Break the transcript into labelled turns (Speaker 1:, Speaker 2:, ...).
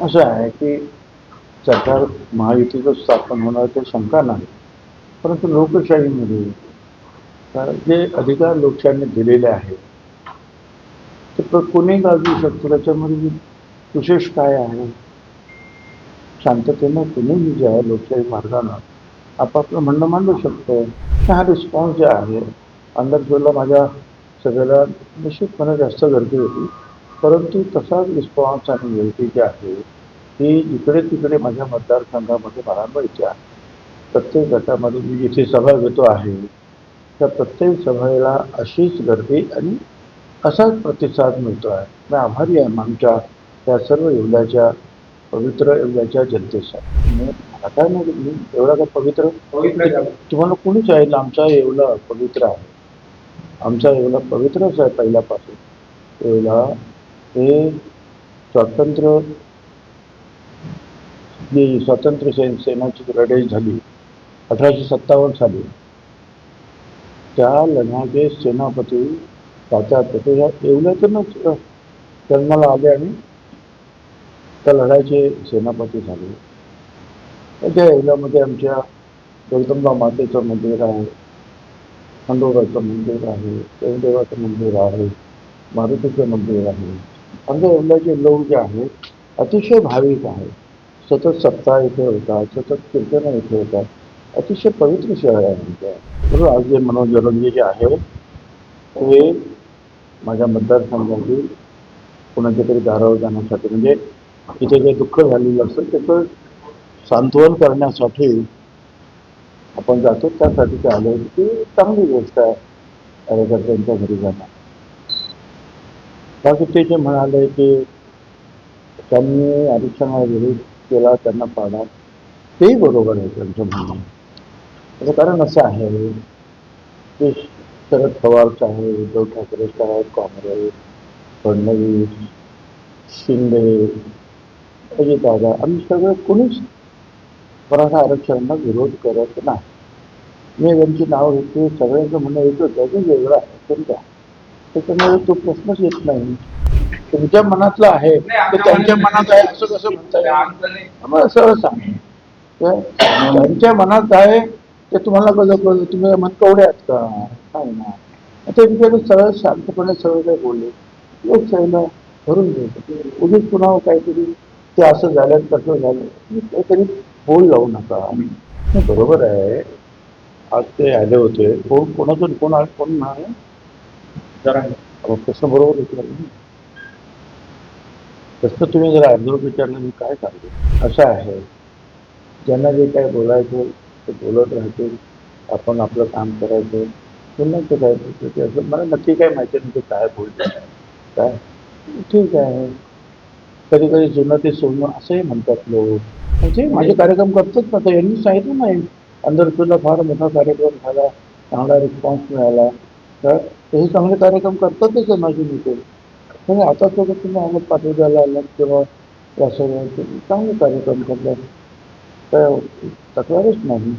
Speaker 1: असं आहे की सरकार महायुतीचं स्थापन होणार ते शंका नाही. परंतु लोकशाहीमध्ये जे अधिकार लोकशाहीने दिलेले आहेत ते प- कोणी गाजवू शकतो? त्याच्यामध्ये विशेष काय आहे? शांततेनं कुणीही जे आहे लोकशाही मार्गानं आपापलं म्हणणं मांडू शकतो? हा रिस्पॉन्स जे आहे अंदर माझ्या सगळ्याला निश्चितपणे जास्त गर्दी होती. परंतु तसाच रिस्पॉन्स आणि गर्दी जी आहे ही इकडे तिकडे माझ्या मतदारसंघामध्ये मला मिळते आहे. प्रत्येक गटामध्ये मी जिथे सभा घेतो आहे त्या प्रत्येक सभेला अशीच गर्दी आणि असाच प्रतिसाद मिळतो आहे. मी आभारी आहे आमच्या त्या सर्व येवल्याच्या पवित्र येवल्याच्या जनतेसाठी मी नाही मी एवढा काय पवित्र? तुम्हाला कोणीच आहे ना आमचा येवला पवित्र आहे. आमचा येवला पवित्रच आहे पहिल्यापासून. येवला हे स्वातंत्र्य जी स्वातंत्र्य सैन सेनाची लढाई झाली अठराशे सत्तावन्न साली. त्या लढ्याचे सेनापती तात्या पेटे एवढ्यातूनच जन्माला आले आणि त्या लढाईचे सेनापती झाले. त्या येवल्यामध्ये आमच्या जगदंबा मातेचं मंदिर आहे खंडोबाचं मंदिर आहे देवदेवाचं मंदिर आहे मारुतीचं मंदिर आहे. आमच्या लोक जे आहेत अतिशय भाविक आहेत सतत सप्ताह इथे होतात सतत कीर्तनं इथे होतात अतिशय पवित्र शहर आहे आमचं आज जे मनोजरंगी जे आहे ते माझ्या मतदारसंघातील कोणाच्या तरी दारावर जाण्यासाठी म्हणजे तिथे जे दुःख झालेलं असतं त्याचं सांत्वन करण्यासाठी आपण जातो. त्यासाठी ते आले ती चांगली गोष्ट आहे. कार्यकर्त्यांच्या घरी जाणं. बाकी ते जे म्हणाले की त्यांनी आरक्षणाला विरोध केला त्यांना पाडा तेही बरोबर आहे त्यांचं म्हणणं. त्याचं कारण असं आहे की शरद पवारचं आहे उद्धव ठाकरे आहे काँग्रेस फडणवीस शिंदे अजितदादा आम्ही सगळं कोणीच मराठा आरक्षणाला विरोध करत नाही. मी त्यांची नावं घेतली सगळ्यांचं म्हणणं येतो त्याचं वेगळं आहे कोणत्या त्याच्यामुळे तो प्रश्नच येत नाही. तुमच्या मनातलं आहे ते त्यांच्या मनात आहे असं कसं म्हणता येईल? सरळ सांग. त्यांच्या मनात आहे ते तुम्हाला कळलं कळलं तुम्ही मन कवडे आहात का? काय ना? ते तिकडे सरळ शांतपणे सरळ काय बोलले. लोकशाहीला धरून घ्यायचं उगीच पुन्हा काहीतरी ते असं झालं कसं झालं. काहीतरी बोल लावू नका. बरोबर आहे. आज ते आले होते. कोण कोणातून कोण कोण नाही? अहो, प्रश्न बरोबर विचारला तसं तुम्ही जर अर्धवर विचारलं मी काय सांगतो असं आहे. ज्यांना जे काय बोलायचं ते बोलत राहतील. आपण आपलं काम करायचं. पुन्हा ते काय ते असं. मला नक्की काय माहिती नाही ते काय बोलतं काय? ठीक आहे. कधी कधी जुनं ते सोडणं असंही म्हणतात लोक. म्हणजे माझे कार्यक्रम करतोच ना तर यांनी सांगितलं नाही. अंदर तुला फार मोठा कार्यक्रम झाला चांगला रिस्पॉन्स मिळाला. तर हे चांगले कार्यक्रम करतातच आहे माझी मित्र पण आता तर तुम्ही आम्हाला पाठवद्याला आलात किंवा असं चांगले कार्यक्रम करतात तर तक्रारच नाही.